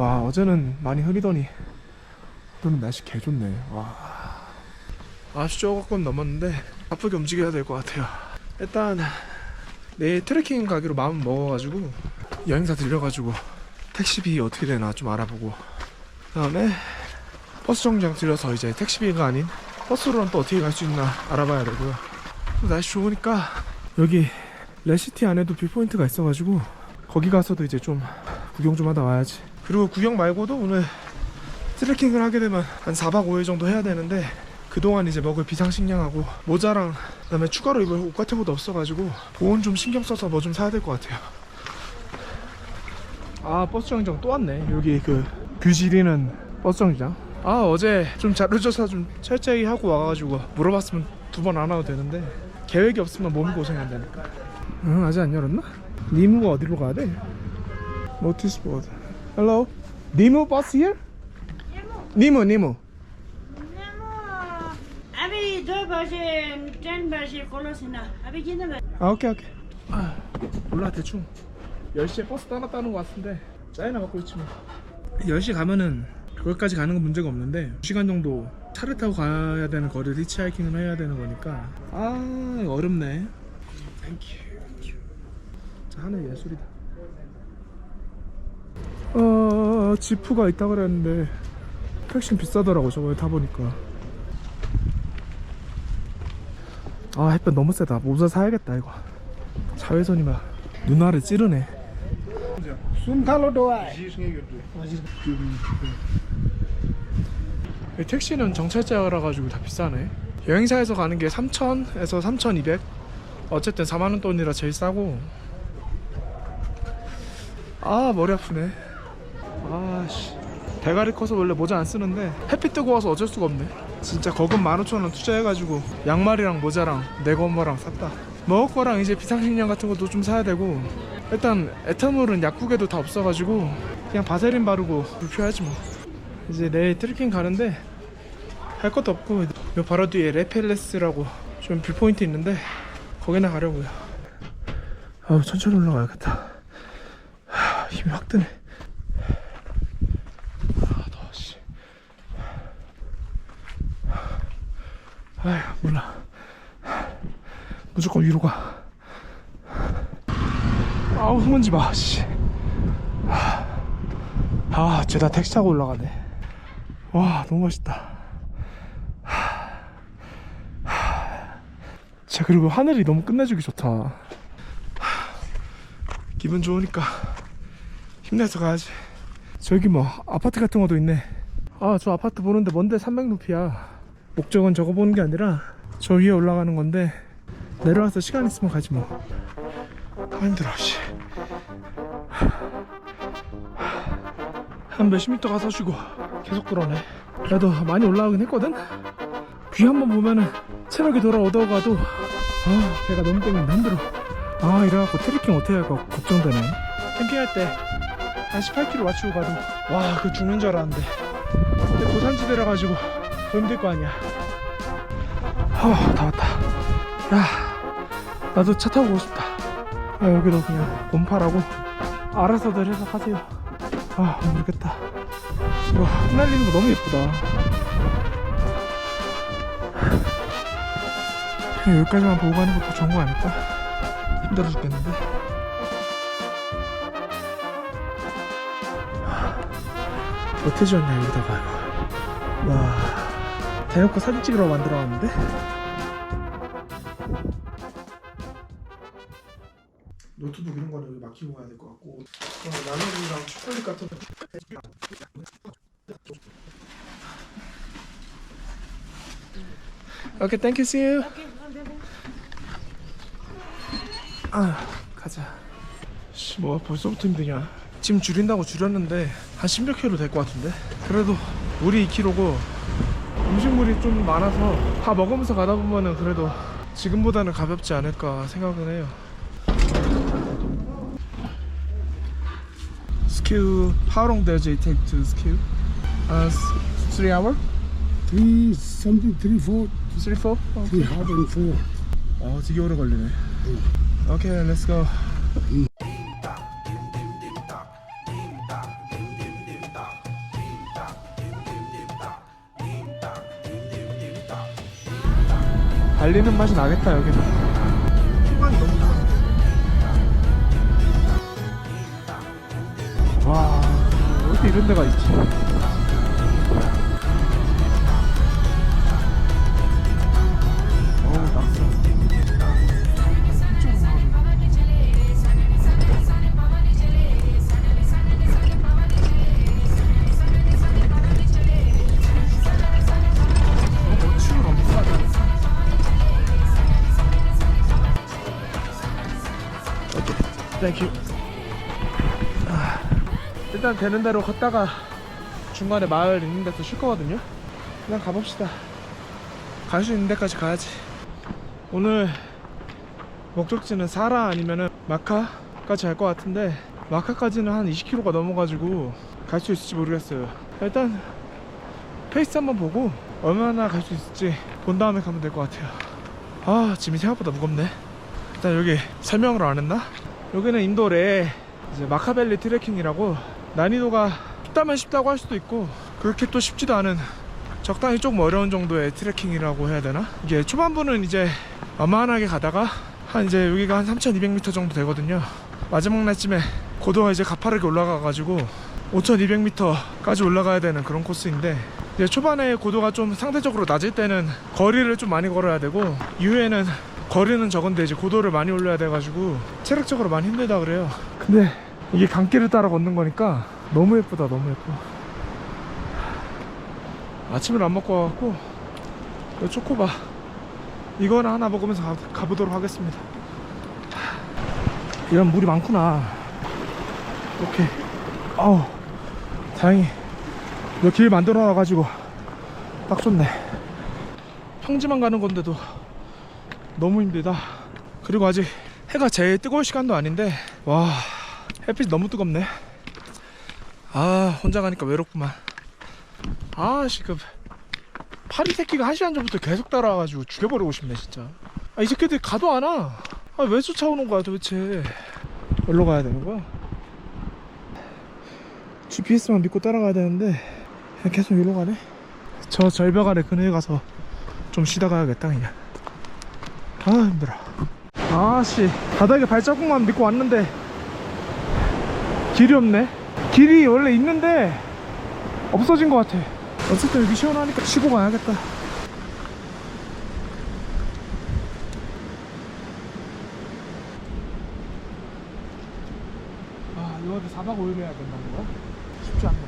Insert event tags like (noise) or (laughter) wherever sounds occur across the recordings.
와 어제는 많이 흐리더니 오늘은 날씨 개 좋네. 와. 아주 조금 넘었는데 바쁘게 움직여야 될 것 같아요. 일단 내일 트레킹 가기로 마음 먹어가지고 여행사 들려가지고 택시비 어떻게 되나 좀 알아보고 그 다음에 버스 정류장 들려서 이제 택시비가 아닌 버스로는 또 어떻게 갈 수 있나 알아봐야 되고요. 또 날씨 좋으니까 여기 레시티 안에도 뷰포인트가 있어가지고 거기 가서도 이제 좀 구경 좀 하다 와야지. 그리고 구경 말고도 오늘 트레킹을 하게 되면 한 4박 5일 정도 해야 되는데 그동안 이제 먹을 비상식량하고 모자랑 그다음에 추가로 입을 옷 같은 것도 없어가지고 보온 좀 신경 써서 뭐 좀 사야 될 것 같아요. 아 버스 정류장 또 왔네. 여기 그 뷰지리는 버스 정류장? 아 어제 좀 자료조사 좀 철저히 하고 와가지고 물어봤으면 두 번 안 와도 되는데 계획이 없으면 몸이 고생한다니까. 응 아직 안 열었나? 니무가 어디로 가야 돼? Notice board. Hello. Nemo bus here? Nemo. Nemo, Nemo. Abi dört başı, ten başı kolosuna. Abi gidin be. 아 오케이 오케이. 아, 몰라 대충 10시에 버스 하나 따는 것 같은데 짜이나 먹고 있지 뭐. 10시 가면은 그것까지 가는 건 문제가 없는데 2시간 정도 차를 타고 가야 되는 거리를 히치하이킹을 해야 되는 거니까 아 어렵네. 땡큐. 자 하늘 예술이다. 어 지프가 있다 그랬는데 택시 비싸더라고 저번에 타보니까. 아 햇볕 너무 세다. 모자 사야겠다 이거. 자외선이 막 눈알을 찌르네. 이 택시는 정찰제라 가지고 다 비싸네. 여행사에서 가는 게 3,000에서 3,200 어쨌든 4만원 돈이라 제일 싸고. 아 머리 아프네 아씨. 대가리 커서 원래 모자 안 쓰는데 햇빛 뜨고 와서 어쩔 수가 없네. 진짜 거금 15,000원 투자해가지고 양말이랑 모자랑 내 건머랑 샀다. 먹을 거랑 이제 비상식량 같은 것도 좀 사야 되고 일단 에탄올은 약국에도 다 없어가지고 그냥 바세린 바르고 불표하지 뭐. 이제 내일 트레킹 가는데 할 것도 없고 요 바로 뒤에 레펠레스라고 좀 뷰포인트 있는데 거기나 가려고요. 아우 천천히 올라가야겠다. 하, 힘이 확 드네 아 더워 씨 아휴 몰라. 무조건 위로 가. 아우 흙먼지 봐 씨. 아 죄다 택시 타고 올라가네. 와 너무 멋있다. 자 그리고 하늘이 너무 끝내주기 좋다. 기분 좋으니까 힘내서 가야지. 저기 뭐 아파트 같은 것도 있네. 아 저 아파트 보는데 뭔데 300루피야 목적은 저거 보는 게 아니라 저 위에 올라가는 건데 내려와서 시간 있으면 가지 뭐. 아, 힘들어 씨. 한 몇십 미터 가서 쉬고 계속 그러네. 그래도 많이 올라가긴 했거든? 뷰 한번 보면은 체력이 돌아오더가도 아 배가 너무 땡긴다 힘들어. 아 이래갖고 트레킹 어떻게 할까 걱정되네. 캠핑할 때 한 18km 맞추고 가도 와 그 죽는 줄 알았는데. 근데 고산지대라 가지고 더 힘들 거 아니야. 아다 왔다. 야 나도 차 타고 오고 싶다. 아 여기도 그냥 곰파라고 알아서들 해서 하세요. 아 모르겠다. 이거 흩날리는 거 너무 예쁘다. 그냥 여기까지만 보고 가는 것도 좋은 거 아닐까? 힘들어 죽겠는데? 어떻게 지었냐 여기다가 이거. 와 대놓고 사진 찍으러 만들어 놨는데? 노트북 이런 거는 여기 맡기고 가야 될 것 같고. 어, 라면이랑 초콜릿 같은 거 오케이 땡큐 see you. 아 가자. 씨 뭐가 벌써부터 힘드냐. 짐 줄인다고 줄였는데 한 10몇 킬로 될것 같은데? 그래도 물이 2킬로고 음식물이 좀 많아서 다 먹으면서 가다 보면은 그래도 지금보다는 가볍지 않을까 생각은 해요 Skill, how long does it take to skill? Uh, s- three hour? Three something, three four, Three, four? 어, three half and four. 어 되게 오래 걸리네 오케이 렛 달리는 맛이 나겠다 여기는. 와 어디 이런 데가 있지 일단 되는 대로 걷다가 중간에 마을 있는 데서 쉴 거거든요. 그냥 가봅시다. 갈 수 있는 데까지 가야지. 오늘 목적지는 사라 아니면은 마카까지 갈 것 같은데 마카까지는 한 20km가 넘어가지고 갈 수 있을지 모르겠어요. 일단 페이스 한번 보고 얼마나 갈 수 있을지 본 다음에 가면 될 것 같아요. 아 짐이 생각보다 무겁네. 일단 여기 설명을 안 했나? 여기는 인도의 이제 마카벨리 트레킹이라고 난이도가 쉽다면 쉽다고 할 수도 있고 그렇게 또 쉽지도 않은 적당히 조금 어려운 정도의 트레킹이라고 해야 되나? 이게 초반부는 이제 만만하게 가다가 한 이제 여기가 한 3200m 정도 되거든요. 마지막 날쯤에 고도가 이제 가파르게 올라가가지고 5200m까지 올라가야 되는 그런 코스인데 이제 초반에 고도가 좀 상대적으로 낮을 때는 거리를 좀 많이 걸어야 되고 이후에는 거리는 적은데 이제 고도를 많이 올려야 돼가지고 체력적으로 많이 힘들다 그래요. 근데 이게 강길을 따라 걷는 거니까 너무 예쁘다 너무 예뻐. 아침을 안 먹고 와갖고 이 초코바 이거는 하나 먹으면서 가, 가보도록 하겠습니다. 하, 이런 물이 많구나. 오케이. 아우 다행히 이길 만들어 놔가지고 딱 좋네. 평지만 가는 건데도 너무 힘들다. 그리고 아직 해가 제일 뜨거울 시간도 아닌데 와 햇빛 너무 뜨겁네. 아 혼자 가니까 외롭구만. 아 지금 파리 새끼가 한 시간 전부터 계속 따라와가지고 죽여버리고 싶네 진짜. 아 이 새끼들 가도 안 와. 아 왜 쫓아오는 거야 도대체? 어디로 가야 되는 거야? GPS만 믿고 따라가야 되는데 그냥 계속 이리로 가네. 저 절벽 아래 그늘 가서 좀 쉬다 가야겠다 그냥. 아 힘들어. 아씨 바닥에 발자국만 믿고 왔는데 길이 없네. 길이 원래 있는데 없어진 것 같아. 어쨌든 여기 시원하니까 쉬고 가야겠다. 아, 이거 어디 4박 5일 해야 된다는 거야? 쉽지 않네.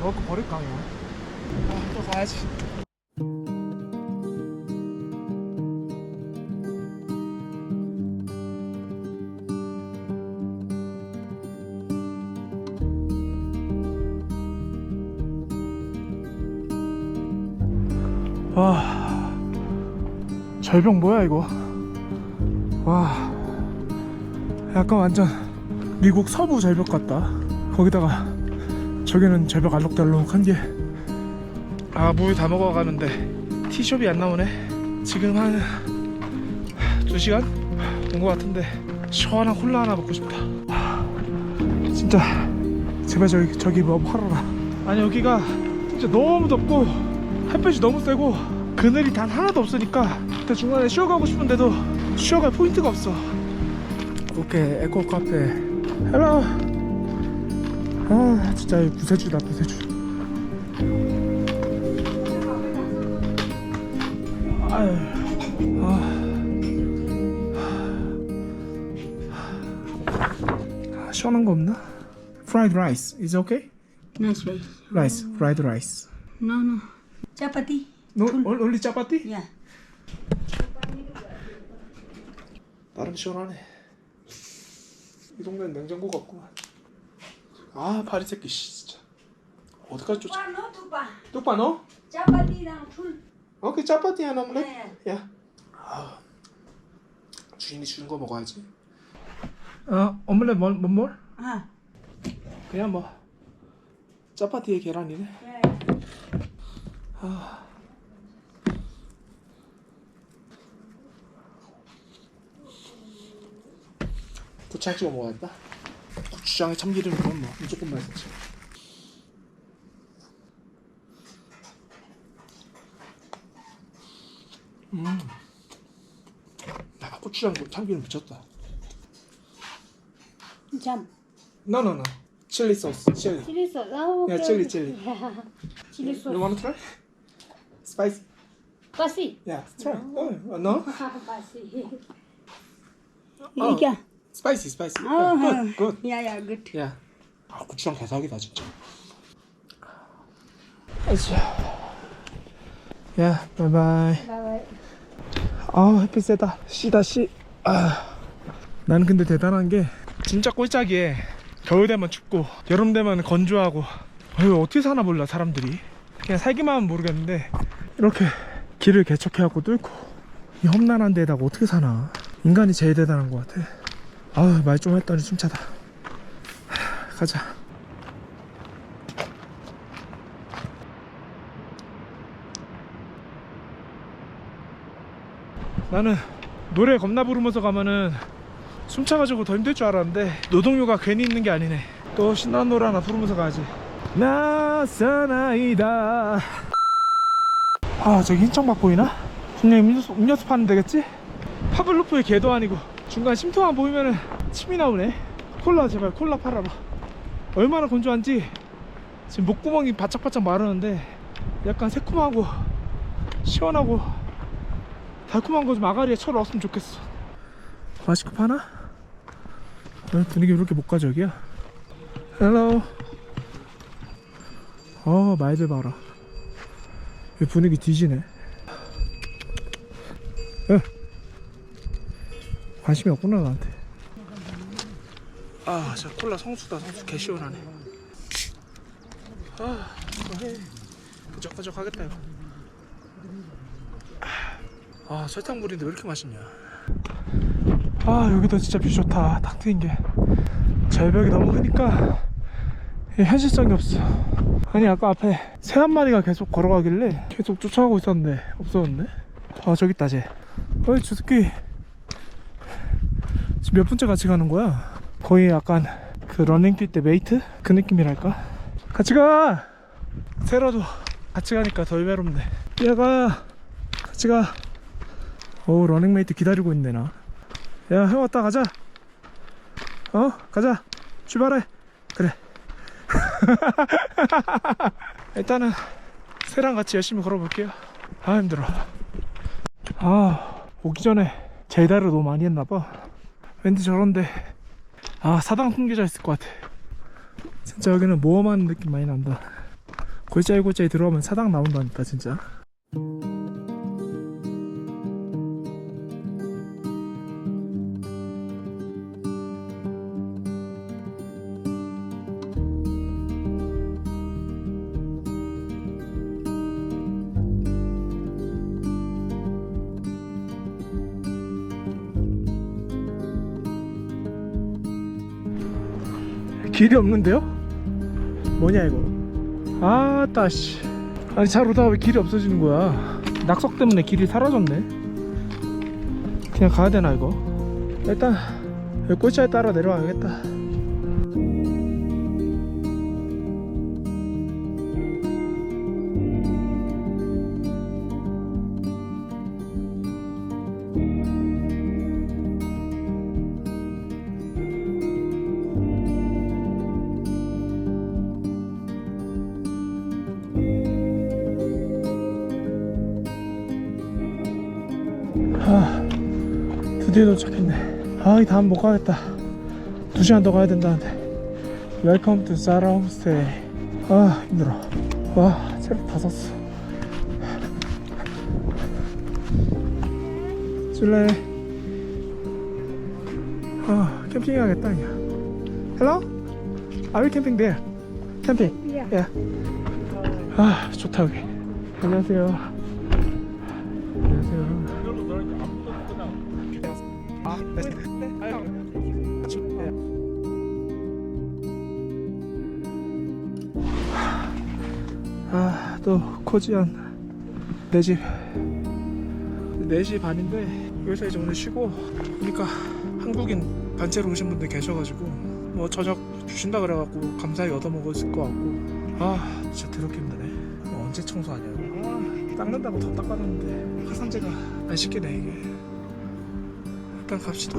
넣고 버릴까, 그냥? 아, 또 가야지. 와 절벽 뭐야 이거? 와 약간 완전 미국 서부 절벽 같다. 거기다가 저기는 절벽 알록달록한 게 아 물 다 먹어가는데 티숍이 안 나오네. 지금 한 2시간 온 것 같은데 시원한 콜라 하나 먹고 싶다. 진짜 제발 저기 저기 뭐 팔아라. 아니 여기가 진짜 너무 덥고 햇볕이 너무 세고 그늘이 단 하나도 없으니까 그때 중간에 쉬어가고 싶은데도 쉬어갈 포인트가 없어 오케이 에코 카페 헬로 아 진짜 이 부세주다 부세주 아유 아. 시원한 거 없나? Fried rice is okay? Nice way. Rice, fried rice. No, no. Chapati. No, only chapati? Yeah. 나름 시원하네. 이 동네는 냉장고가 없구만. 아 파리 새끼 씨 진짜. 어디까지 쫓아? no tupa. 뚝바 너? Chapati lang full. 오케이 짜파티 하나 먹래? 네. 야. 아, 주인이 주는 거 먹어야지. 어 오믈렛 뭐, 뭐 뭘? Ah. 그냥 뭐 짜파티에 계란이네. 고추장 찍어 먹어야겠다. 고추장에 참기름이면 뭐 무조건 맛있지. 아, 고추장 참기름 미쳤다. Jam. No, no, no. Chili sauce. Chili. Chili sauce. Oh, Yeah, okay. chili, chili. chili sauce. You want to try? Spicy. Pasi. Yeah, try. Oh, no? (laughs) Pasi. Oh. क्या? Spicy, spicy. Oh, Yeah, good, (laughs) good. yeah, yeah, good. 야, 아 고추장 개사기다 진짜. 아이씨. 야, 바이바이. Bye bye. 아, 햇빛 세다. 씨다 씨. 아. 나는 근데 대단한 게 진짜 꼴짝이에 겨울 되면 춥고 여름 되면 건조하고 어휴, 어떻게 사나 몰라 사람들이. 그냥 살기만 하면 모르겠는데 이렇게 길을 개척해갖고 뚫고 이 험난한 데다가 어떻게 사나. 인간이 제일 대단한 것 같아. 아우 말좀 했더니 숨차다. 하, 가자. 나는 노래 겁나 부르면서 가면은 숨차가지고 더 힘들 줄 알았는데 노동요가 괜히 있는 게 아니네. 또 신나는 노래 하나 부르면서 가야지. 나 사나이다. 아 저기 흰 청박 보이나? 분명히 음료수, 음료수 파는 데겠지? 파블로프의 개도 아니고 중간 심통만 보이면은 침이 나오네. 콜라 제발 콜라 팔아라. 얼마나 건조한지 지금 목구멍이 바짝바짝 마르는데 약간 새콤하고 시원하고 달콤한 거 좀 아가리에 철 넣었으면 좋겠어. 맛있고 파나? 어, 분위기 왜 이렇게 목가적이야? 헬로. 어 말들 봐라. 이 분위기 뒤지네. 에. 관심이 없구나 나한테. 아, 저 콜라 성수다 성수 개 시원하네. 아, 이거 해. 끄적끄적 하겠다 이거. 아 설탕물인데 왜 이렇게 맛있냐 아 여기도 진짜 뷰 좋다 탁 트인 게 절벽이 너무 크니까 현실성이 없어. 아니 아까 앞에 새 한 마리가 계속 걸어가길래 계속 쫓아가고 있었는데 없어졌네. 아 저기 있다 쟤. 어이 주스키 지금 몇 분째 같이 가는 거야? 거의 약간 그 러닝 뛸 때 메이트? 그 느낌이랄까? 같이 가! 세라도 같이 가니까 덜 외롭네. 얘가! 같이 가! 어우 러닝메이트 기다리고 있네 나야 형 왔다 가자. 어? 가자. 출발해. 그래 (laughs) 일단은 새랑 같이 열심히 걸어볼게요. 아 힘들어. 아 오기 전에 제다를 너무 많이 했나봐. 왠지 저런데. 아 사당 통계자 있을 것 같아. 진짜 여기는 모험하는 느낌 많이 난다. 골짜기 골짜기 들어가면 사당 나온다니까 진짜 길이 없는데요? 뭐냐 이거? 아따 씨. 아니 잘 오다가 왜 길이 없어지는 거야? 낙석 때문에 길이 사라졌네. 그냥 가야 되나 이거? 일단 여기 꼴차에 따라 내려가야겠다 드디어 도착했네 아이 다음 못 가겠다 두 시간 더 가야 된다는데 웰컴 투 사라 홈스테이 아 힘들어 와 체력 다 섰어 줄래 아 캠핑 해야겠다 그냥 Hello? Are we camping there? 캠핑? Yeah. Yeah. 아 좋다 여기 안녕하세요 또 코지안 내 집. 4시 반인데 여기서 이제 오늘 쉬고 보니까 한국인 단체로 오신 분들 계셔가지고 뭐 저녁 주신다 그래갖고 감사히 얻어먹었을 것 같고. 아 진짜 더럽게 힘드네. 어, 언제 청소하냐. 아, 닦는다고 더 닦아놨는데 화산재가 안 씻기네 이게. 일단 갑시다